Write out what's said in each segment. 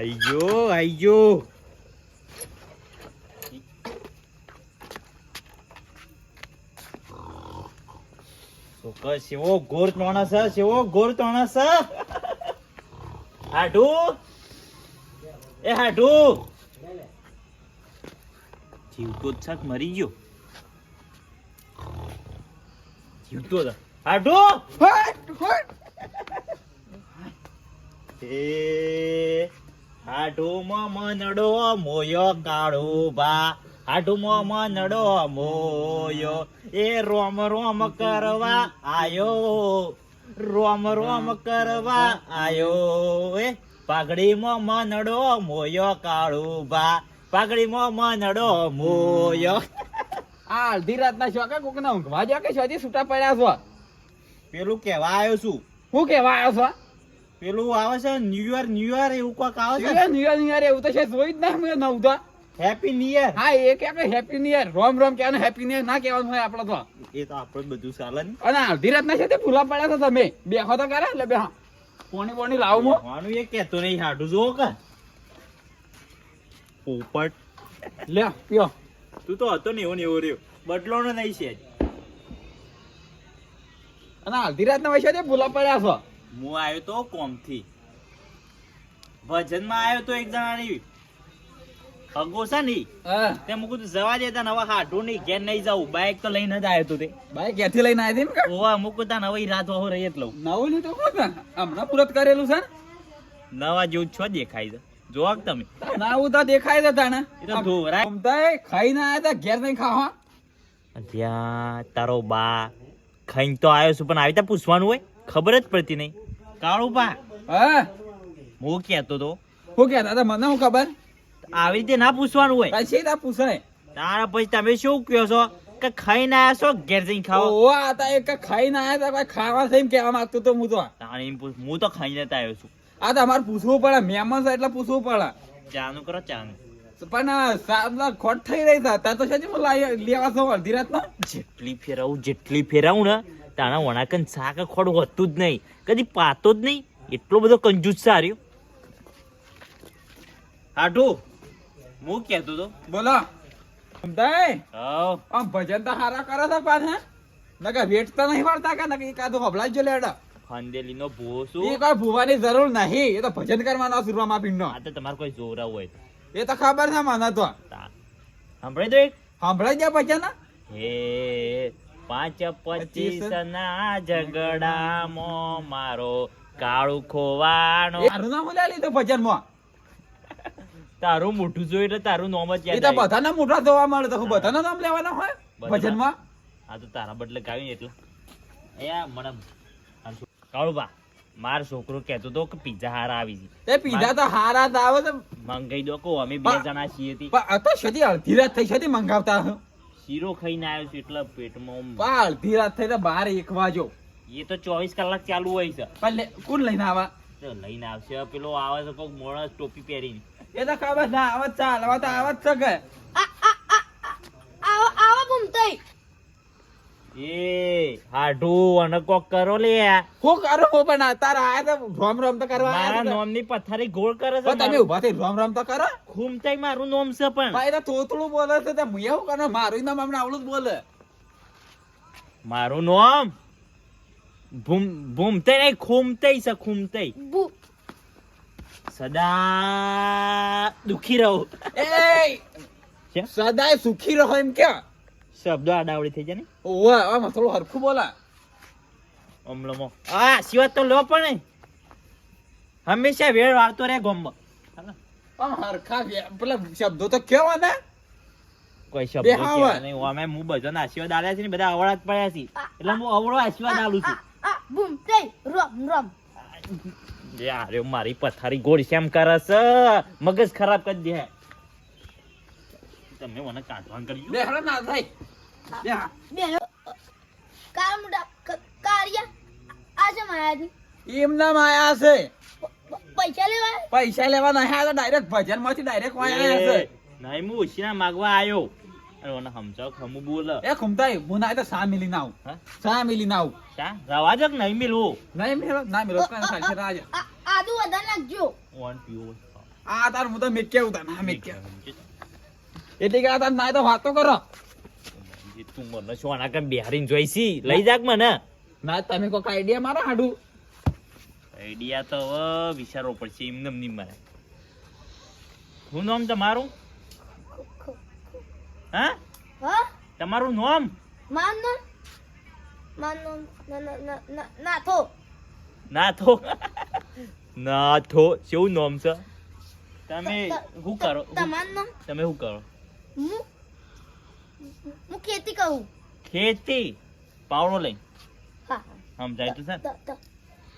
આઈ ગયો આઈ ગયો છોકરો સેવો ગોર તોણા છે સેવો ગોર તોણા છે હાડુ એ હાડુ જીવતો છક મરી ગયો. જીવતો હતા હાડુ એ હાડુમાં મનડો મોયો કાળો બા હાડુમાં મનડો મોયો. એ રોમ રોમ કરવા આયો. રોમ રોમ કરવા આયો. એ પાઘડીમાં મનડો મોયો કાળો બા પાઘડીમાં મનડો મોયો. આ અડધી રાતના શોખે કોક ના ઊંઘવા જો કે શોધી છૂટા પડ્યા છો? પેલું કેવા આવ્યો છું. હું કેવા આવ્યો છો પેલું આવે છે ન્યુ યર ન્યુ યર એવું કોક આવે છે? નિયર ન્યુ યર એવું તો છે જોઈ જ ના મેં નવ તો. હેપી ન્યુ યર હા એ કે આપણે હેપી નિયર રોમ રોમ કહેવાનું હેપી નિયર ના કહેવાનું હોય આપણે તો. એ તો આપણે બધું ચાલે ને. અને અડધી રાતના છે તે ભૂલા પડ્યા છો તમે. બેહો તો કરે એટલે બેહો. પોણી પોણી લાવું મો. વાનું એ કહેતો નહીં હાડું જો કે. પોપટ. લે પીઓ. તું તો હતો ને એવો ને એવો રહ્યો. બદલોનો નહીં છે. અને અડધી રાતના વૈસે તે ભૂલા પડ્યા છો. હું આવ્યો તો કોમથી. ભજનમાં આવ્યો તો એક જણાની અગો છે ને તે મૂકું તું જવા દેતા નવા હાડું નહીં ઘેર નહીં જાઉં. બાઈક તો લઈને જ આવ્યો તો તે. બાઈક ક્યાંથી લઈને આવી ને ઓવા મૂકું તા નવી રાત વાહો રહી લઉં નવું નહીં તો કોણ હમણાં પૂરત કરેલું છે નવા જેવું છો દેખાય છે. જોવા તમે. તમે હું તો દેખાય છે તાણે એ તો ધોરાય. ઘૂમતાય ખાઈને આયા તા ઘેર નહીં ખાવા. ત્યાં તારો બા. ખાઈને તો આવ્યો છું પણ આવી રીતે પૂછવાનું હોય? ખબર જ પડતી નહીં. કાળું પા. હા? હું કહેતો તો. હું કહેતા હતા મને હું ખબર? આવી રીતે ના પૂછવાનું હોય. પછી ના પૂછાય. તારા પછી તમે શું કહો છો? કે ખાઈને આવ્યા છો ઘેર જઈને ખાઓ ઓ આ તા એક ખાઈને આયા તા ખાવા થઈ એમ કહેવા માંગતો તો હું તો. તાણે એમ પૂછ હું તો ખાઈને જ આવ્યો છું. આ તો અમારે પૂછવું પડે મહેમાન છે એટલે પૂછવું પડે. ચાનું કરો ચાનું. પણ સાહેબ ખોટ થઈ રહી ત્યાં તો છે લાવી છો અડધી રાતનો. જેટલી ફેરવું જેટલી ફેરવું ને તાણા વણાકન શાક ખોડ હોતું જ નહીં. કદી પાતો જ નહીં. એટલો બધો કંજૂસ સાર્યો હાટું હું કહેતો તો બોલો. સમજાય હા. આમ ભજન તો હારા કરે છે પાછા નકા વેટ તો નહીં વાળતા કે નકા એકાદું હબળાઈ જો લેડા ખાંદેલી નો ભોસો. એ કોઈ ભૂવાની જરૂર નહીં. એ તો ભજન કરવાનો સુરવામાં પીનો આ તો તમારે કોઈ જોરા હોય એ તો ખબર છે મને તો. તા- સાંભળી દો એક? સાંભળાઈ જાય ભજન? હે. પાંચ પચીસ ના ઝઘડામાં મારો કાળું ખોવાનો. તારું નામ લે લીધું ભજનમાં તારું મોઢું જોઈ એટલે તારું નામ જ યાદ તો આવ્યું. બધાના મોઢા જોવા મળે તો બધાના નામ લેવાના હોય? ભજનમાં આ તો તારા બદલે ને એટલે. એ મને કાળુબા માર છોકરો કેતો તો કે પીઝા હારા આવી છે એ પીઝા તો હારા જ આવે છે. મંગાઈ દો કો અમે બે જણા છીએ તી. પણ આ તો સદી અડધી રાત થઈ છે મંગાવતા હો. શીરો ખાઈને આવ્યો છું એટલે પેટમાં પણ અડધી રાત થઈ તો બાર એક વાજો એ તો ચોવીસ કલાક ચાલુ હોય છે. પણ કોણ લઈને આવા? લઈને આવશે. પેલો આવે છે કોઈ મોણસ ટોપી પહેરીને. એ તો ખબર ના આવત ચાલ આવત આવત છે કે આવો આવો ઘૂમતાઈ એ હાડું અને કોક કરો લે. હું કરું? પણ આ તારા આયા તો રોમ રોમ તો કરવા મારા છો પથારી ગોળ કરે છે તમે મારું. ઊભા થઈ રોમ રોમ તો કરો. ખૂમતાઈ મારું નોમ છે પણ. ભાઈ તો તોતળું બોલે છે તો હું એવું કરો મારું નામ હમણાં આવડું જ બોલે. મારું નોમ? ભૂમ ભૂમતાઈ નહીં ખૂમતાઈ છે ખૂમતાઈ. બુ સદા દુખી રહો. એ સદાય સુખી રહો એમ કે શબ્દો આડાવડી થઈ જાય ને. ઓવે આમાં થોડું હરખું બોલા. અમલમો આ આશીર્વાદ તો લો પણ હંમેશા વેળ વાળતો રહે ગોમમાં. હરખા પેલા શબ્દો તો કેવા ને? કોઈ શબ્દ નહીં. અમે હું બધાને આશીર્વાદ આલ્યા છે ને બધા અવળા જ પડ્યા છે. એટલે હું અવળો આશીર્વાદ આલું છું. આ ઘૂમતાઈ રમ રમ. યાર મારી પથારી ગોળ શેમ કરે છે. મગજ ખરાબ કરી દે. તમે મને કાઢવાનું કર્યું બે હળો ના થાય. બે હા. બેનો કાળ મોટા ક- કાળિયા આ છે. માયાથી એમના માયા છે. પૈસા લેવા? પૈસા લેવા નહીં આ તો ડાયરેક્ટ ભજનમાંથી ડાયરેક્ટ વાયા છે. નહીં હું ઉછીના માગવા આવ્યો અરે મને સમજાવ ખમું બોલ. એ ખુમતાઈ હું ના તો સા મિલી ના આવું? સા મિલી ના આવું? શા? રવા જ નહીં મિલવું? નહીં મિલો ના મિલો થાય છે રાજ. આદુ વધારે નાખજો. ઓન પીવો. આ તાર હું તો મેક્યા ઉતા ના મેક્યા. એટલે કે આ તાર ના તો વાતો કરો. તું મને આના કેમ બિહારીને જોઈશી લઈ જાક મને. ના તમે કોક આઈડિયા મારો હાડું. આઈડિયા તો હવે વિચારવો પડશે એમને નહીં મારે. શું નામ તમારું? હા? હા? તમારું નામ? માનો માનો ના ના ના ના ના થો ના થો ના થો કેવું નામ છે? તમે શું કરો? તમારું તમે શું કરો? હું હું ખેતી કહું. ખેતી? પાવડો લઈ. હા. સમજાય તો સર.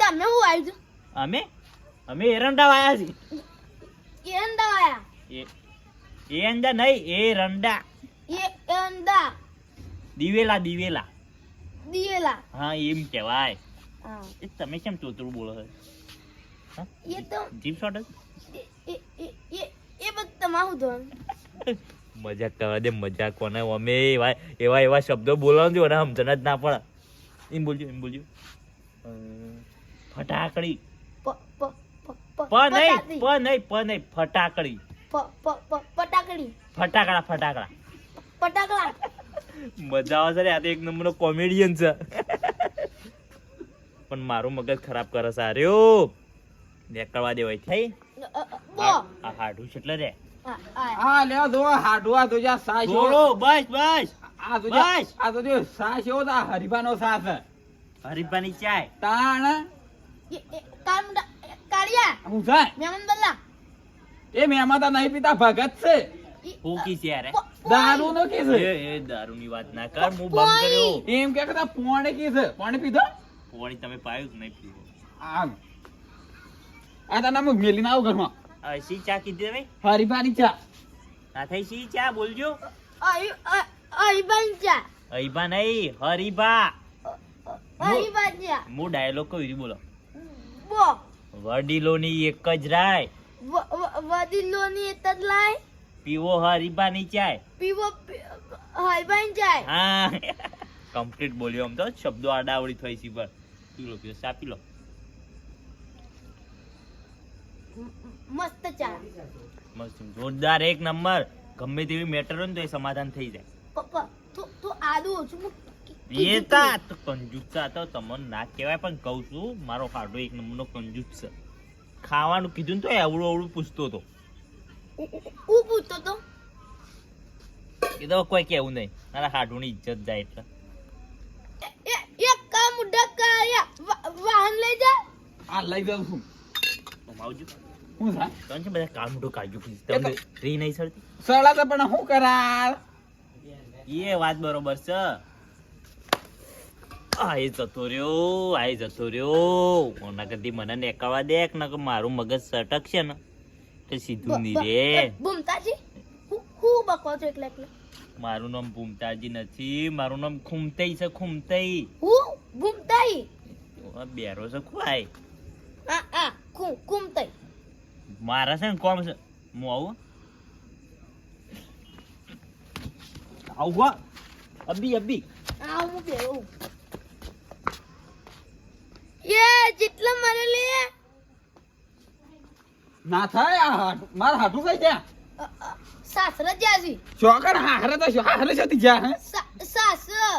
તમે હું આવી છું? અમે? અમે એરંડા વાયા છીએ. એ અંદા આયા એ એરંડા નહીં એ રંડા. એ અંદા દિવેલા દિવેલા. દિવેલા. હા એમ કહેવાય. એ તમે કેમ ચોતરું બોલો છો? એ તો જીપ શોટ એ એ એ એ બધું તમારું ધોન મજાક કરવા દે મજાક કોને? અમે એવા એવા એવા શબ્દો બોલવાનું જો ને સમજણ જ ના પડે. એમ બોલજો એમ બોલજો. ફટાકડી. પ નહીં. પ નહીં પ નહીં ફટાકડી. ફટાકડા પ ફટાકડા ફટાકડા. મજા આવે છે રે આ તો એક નંબરનો કોમેડિયન છે. પણ મારું મગજ ખરાબ કરે છે આર્યો નેકળવા દેવાય થઈ હાડું છે એટલે રે. હા હા હા લે જો હાડું આ તો સાસ એવો- બસ બસ. આ તો બસ. આ તો જો સાસ એવો તો હરીફાનો સાસ હરીફાની ચાય. તાણ. એ એ કામ કાળિયા. હું છે? મેમન બલ્લા. એ મહેમાન તો નહીં પીતા ભગત છે. ઈ- છે યાર દારૂ નો કી છે. એ એ દારૂની વાત ના કર હું બંધ કર્યો. એમ કે કદા પોણે કી છે. પાણી પીધો? પોણી તમે પાયું કે નહીં પીવું. આમ. આ તને મેલી ના આવું ઘરમાં. શી ચા કીધી તમે? હરીફાની ચા. ના થઈ શી ચા? બોલજો. આઈ ચા. આઈ નહીં હરીબા. હરીબા ચા. હું ડાયલોગ કહું બોલો. બો. વડીલોની એક જ રાય. વડીલોની એક જ લાય. પીવો હરીભાની ચાય. પીવો હરીબાની ચાય. હા. કમ્પ્લીટ બોલ્યો આમ તો શબ્દો આડાવડી થઈ છે પર. પી લો પીલો સા પી લો. મસ્ત ચા. મસ્ત જોરદાર એક નંબર. ગમે તેવી મેટર હોય ને તો એ સમાધાન થઈ જાય. પપ્પા તો તો આદુ ઓછું એ તા. તો કંજૂસા તો તમને ના કહેવાય પણ કહું છું મારો હાડો એક નંબરનો કંજૂસ. છે ખાવાનું કીધું ને તો એવડું એવડું પૂછતો ઉ- ઉ પૂછતો તો? એ તો કોઈ કેવું નહીં. મારા હાડુની ઇજ્જત જાય એટલે. એક કામ ડકાયા વાહન લઈ જા. આ લઈ જાઉં છું. તમે આવજો. હું છે તમે છે બધા કામ મોટું કાઢજો please. તમને રી નહીં સરતી સડા તો પણ શું કરા એ વાત બરોબર છે. આ જતો રહ્યો આ જતો રહ્યો. કોના કદી મને નેકાવા દે કે મારું મગજ સટકશે ને તો સીધું નહીં રે હું બકો છો એટલે મારું નામ ભૂમતાજી નથી મારું નામ ખુમતઈ છે ખુમતઈ. હું? ભૂમતાઈ? આ બેરો છે ખુવાય. આ આ કુમ કુમતાઈ મારા છે ને કોમ છે. હું આવું આવું અબી અબી આ હું પહેરું એ જેટલા મારે લે. ના થાય આ માર હાટું કઈ ત્યાં સાસરે જાજી. ચોકર હાહરે તો શું? હાહરે છે જા હે? સા- સાસરા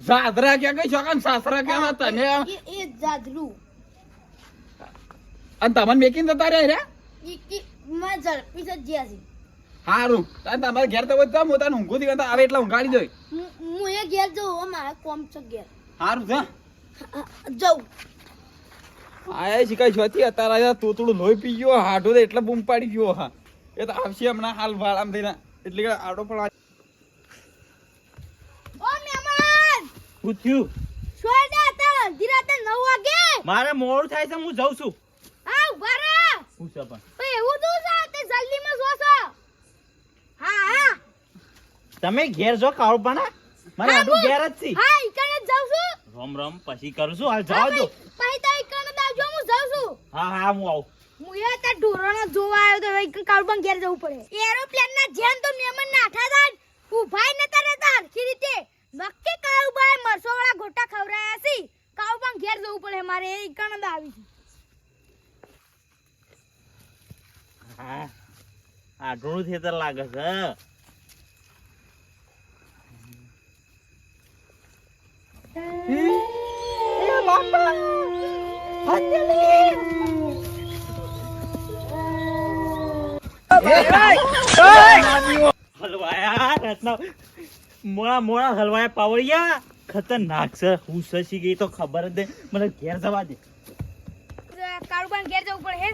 સાદરા કે કઈ ચોકન સાસરા કે ના તમે એ એ જાદરું અને તમને મેકીને જતા રહ્યા રે માં ઝડપી છે. હારું. તાન તમારે ઘેર તો બધા હું તને ઊંઘું થી આવે એટલે ઊંઘાડી દઈ હું હું એ ઘેર જઉં હો, મારા કોમ છે ઘેર. હારું અ, જઉં. આયા શીખાય છોથી અત્યારે તોતડું લોહી પી ગયો હાડો એટલે બૂમ પાડી ગયો હા. એ તો આવશે હમણાં હાલ ભાડામાં થઈને. એટલે કે આડો પણ દે વાગે. મારે મોડું થાય છે હું જઉં છું. શું છે પણ એવું તું છે તે જલ્દીમાં સો હા હા. તમે ઘેર જો કાળુપાના હા, આટલું ઘેર જ છી. હા ઈકણે જાઉં છું. રમ રમ પછી કરું છું. હાલ જાવ દો. ભાઈ તા ઈકણે દાવજો હું જાઉં છું. હા હા હું આવું. હું એ તા ઢોરોનો જોવા આવ્યો તો હવે પણ ઘેર જવું પડે. એરોપ્લેન ના જેમ તો મેમન નાઠા હતા ઉભાઈ નતા રહેતા હરખી રીતે. નક્કી કાળુભાઈ મરસો વાળા ગોટા ખવરાયા છે. પણ ઘેર જવું પડે મારે એ ઈકણે જ આવી હા. આટલું ખેતર લાગે છે હલવાયા રત્ના મોડા મોડા હલવાયા પાવડિયા ખતરનાક છે હું સસી ગઈ તો ખબર જ નહીં. મને ઘેર જવા દે. કાળુબાન ઘેર જવું પડે હે.